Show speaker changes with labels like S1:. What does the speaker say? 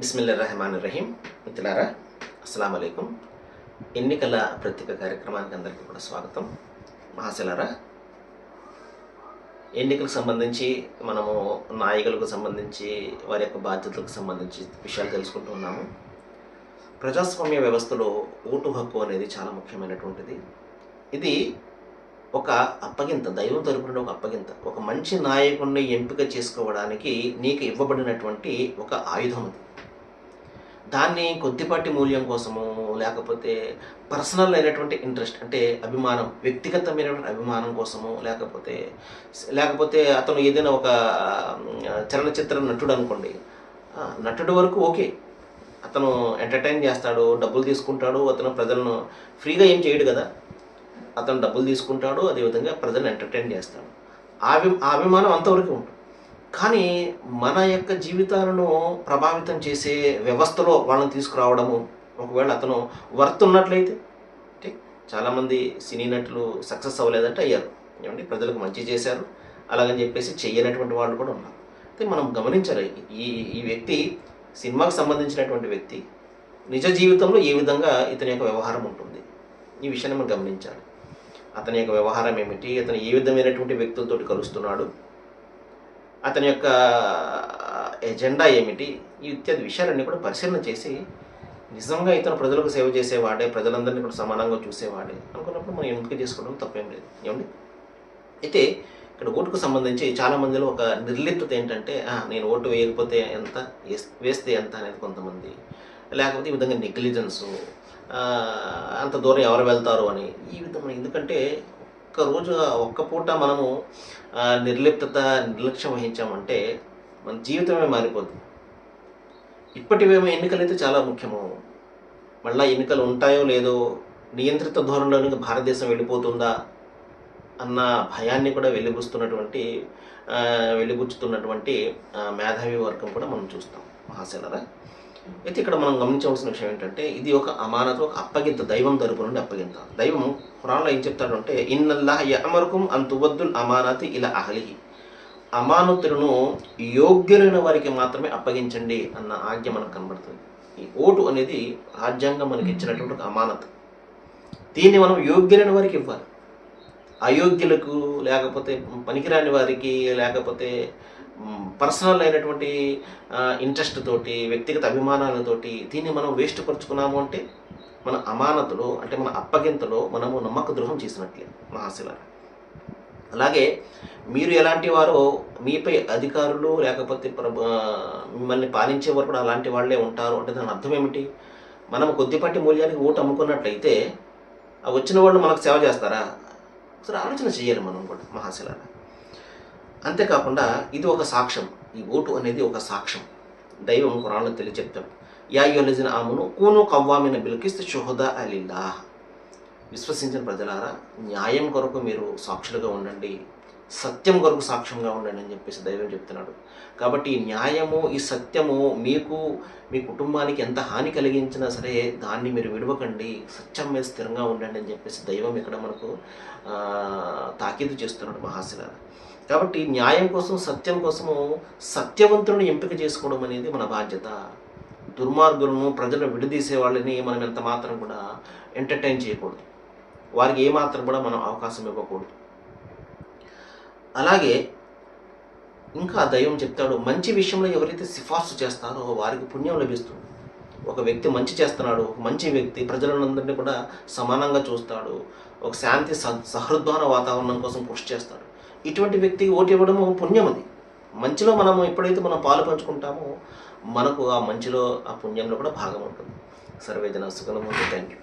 S1: బిస్మిల్లా రహమాన్ రహీం మిత్రులారా అస్సలం అయికం ఎన్నికల ప్రత్యేక కార్యక్రమానికి అందరికీ కూడా స్వాగతం. మహాశలారా ఎన్నికలకు సంబంధించి మనము నాయకులకు సంబంధించి వారి యొక్క బాధ్యతలకు సంబంధించి విషయాలు తెలుసుకుంటూ ఉన్నాము. ప్రజాస్వామ్య వ్యవస్థలో ఓటు హక్కు అనేది చాలా ముఖ్యమైనటువంటిది. ఇది ఒక అప్పగింత దైవం తరపున ఒక అప్పగింత. ఒక మంచి నాయకుడిని ఎంపిక చేసుకోవడానికి నీకు ఇవ్వబడినటువంటి ఒక ఆయుధం అది. దాన్ని కొద్దిపాటి మూల్యం కోసము లేకపోతే పర్సనల్ అయినటువంటి ఇంట్రెస్ట్ అంటే అభిమానం వ్యక్తిగతమైనటువంటి అభిమానం కోసము లేకపోతే లేకపోతే అతను ఏదైనా ఒక చలనచిత్ర నటుడు అనుకోండి. నటుడు వరకు ఓకే. అతను ఎంటర్టైన్ చేస్తాడు డబ్బులు తీసుకుంటాడు అతను ప్రజలను ఫ్రీగా ఏం చేయడు కదా. అతను డబ్బులు తీసుకుంటాడు అదేవిధంగా ప్రజలను ఎంటర్టైన్ చేస్తాడు. ఆ అభిమానం అంతవరకు ఉంటుంది. కానీ మన యొక్క జీవితాలను ప్రభావితం చేసే వ్యవస్థలో వాళ్ళని తీసుకురావడము ఒకవేళ అతను వర్త్ ఉన్నట్లయితే అంటే చాలామంది సినీ నటులు సక్సెస్ అవ్వలేదంటే అయ్యారు. ఏమంటే ప్రజలకు మంచి చేశారు. అలాగని చెప్పేసి చేయనటువంటి వాళ్ళు కూడా ఉన్నారు. అయితే మనం గమనించాలి ఈ ఈ వ్యక్తి సినిమాకు సంబంధించినటువంటి వ్యక్తి నిజ జీవితంలో ఏ విధంగా ఇతని యొక్క వ్యవహారం ఉంటుంది? ఈ విషయాన్ని మనం గమనించాలి. అతని యొక్క వ్యవహారం ఏమిటి? అతను ఏ విధమైనటువంటి వ్యక్తులతోటి కలుస్తున్నాడు? అతని యొక్క ఎజెండా ఏమిటి? ఈ ఇత్యాది విషయాలన్నీ కూడా పరిశీలన చేసి నిజంగా ఇతను ప్రజలకు సేవ చేసేవాడే ప్రజలందరినీ కూడా సమానంగా చూసేవాడే అనుకున్నప్పుడు మనం ఎంపిక చేసుకోవడం తప్పేం లేదు. ఏమండి? అయితే ఇక్కడ ఓటుకు సంబంధించి చాలా మందిలో ఒక నిర్లిప్తత ఏంటంటే నేను ఓటు వేయకపోతే ఎంత వేస్- వేస్తే ఎంత అనేది కొంతమంది. లేకపోతే ఈ విధంగా నెగ్లిజెన్సు అంత దూరం ఎవరు వెళ్తారు అని ఈ విధంగా. ఎందుకంటే ఒక్క రోజు ఒక్క పూట మనము నిర్లిప్తత నిర్లక్ష్యం వహించామంటే మన జీవితమే మారిపోద్ది. ఇప్పటివేమో ఎన్నికలు అయితే చాలా ముఖ్యము. మళ్ళీ ఎన్నికలు ఉంటాయో లేదో నియంత్రిత ధోరణిలోనికి భారతదేశం వెళ్ళిపోతుందా అన్న భయాన్ని కూడా వెలిగుస్తున్నటువంటి వెలిగుచ్చుతున్నటువంటి మేధావి వర్గం కూడా మనం చూస్తాం. మహాశైలరా? అయితే ఇక్కడ మనం గమనించవలసిన విషయం ఏంటంటే ఇది ఒక అమానత ఒక అప్పగింత దైవం తరపు నుండి అప్పగింత. దైవం ఖురాన్లో ఏం చెప్తాడు అంటే ఇన్నల్లాహ యమరుకుం అంతువద్దుల్ అమానతి ఇలా అహలిహి. అమానతులను యోగ్యులైన వారికి మాత్రమే అప్పగించండి అన్న ఆజ్ఞ మనకు కనబడుతుంది. ఈ ఓటు అనేది రాజ్యాంగం మనకి ఇచ్చినటువంటి ఒక అమానత. దీన్ని మనం యోగ్యులైన వారికి ఇవ్వాలి. అయోగ్యులకు లేకపోతే పనికిరాని వారికి లేకపోతే పర్సనల్ అయినటువంటి ఇంట్రెస్ట్ తోటి వ్యక్తిగత అభిమానాలతోటి దీన్ని మనం వేస్ట్ పరుచుకున్నాము అంటే మన అమానతలో అంటే మన అప్పగింతలో మనము నమ్మక ద్రోహం చేసినట్లే మహాశిల అలాగే మీరు ఎలాంటి వారో మీపై అధికారులు లేకపోతే మిమ్మల్ని పాలించే వారు కూడా అలాంటి వాళ్ళే ఉంటారు అంటే దాని అర్థం ఏమిటి? మనం కొద్దిపాటి మూల్యానికి ఓటు అమ్ముకున్నట్లయితే ఆ వచ్చిన వాళ్ళు మనకు సేవ చేస్తారా? ఒకసారి ఆలోచన చేయాలి మనం కూడా మహాశిలారా అంతేకాకుండా ఇది ఒక సాక్ష్యం. ఈ ఓటు అనేది ఒక సాక్ష్యం. దైవం కురాన్లో తెలియ చెప్తాడు యా ఆమును కూను కవ్వామిన బిల్కిస్తు షుహదా అలిల్లా విశ్వసించిన ప్రజలారా న్యాయం కొరకు మీరు సాక్షులుగా ఉండండి. సత్యం కొరకు సాక్ష్యంగా ఉండండి అని చెప్పేసి దైవం చెప్తున్నాడు. కాబట్టి ఈ న్యాయము ఈ సత్యము మీకు మీ కుటుంబానికి ఎంత హాని కలిగించినా సరే దాన్ని మీరు విడవకండి. సత్యం మీద స్థిరంగా ఉండండి అని చెప్పేసి దైవం ఇక్కడ మనకు తాకీదు చేస్తున్నాడు మహాశిల కాబట్టి న్యాయం కోసం సత్యం కోసము సత్యవంతులను ఎంపిక చేసుకోవడం అనేది మన బాధ్యత. దుర్మార్గులను ప్రజలను విడదీసే వాళ్ళని మనం ఎంత మాత్రం కూడా ఎంటర్టైన్ చేయకూడదు. వారికి ఏమాత్రం కూడా మనం అవకాశం ఇవ్వకూడదు. అలాగే ఇంకా దైవం చెప్తాడు మంచి విషయంలో ఎవరైతే సిఫార్సు చేస్తారో వారికి పుణ్యం లభిస్తుంది. ఒక వ్యక్తి మంచి చేస్తున్నాడు ఒక మంచి వ్యక్తి ప్రజలందరినీ కూడా సమానంగా చూస్తాడు ఒక శాంతి సహృద్వాన వాతావరణం కోసం కృషి చేస్తాడు. ఇటువంటి వ్యక్తికి ఓటు ఇవ్వడము పుణ్యం అది. మంచిలో మనము ఎప్పుడైతే మనం పాలు పంచుకుంటామో మనకు ఆ మంచిలో ఆ పుణ్యంలో కూడా భాగం ఉంటుంది. సర్వేజన సుఖనము థ్యాంక్ యూ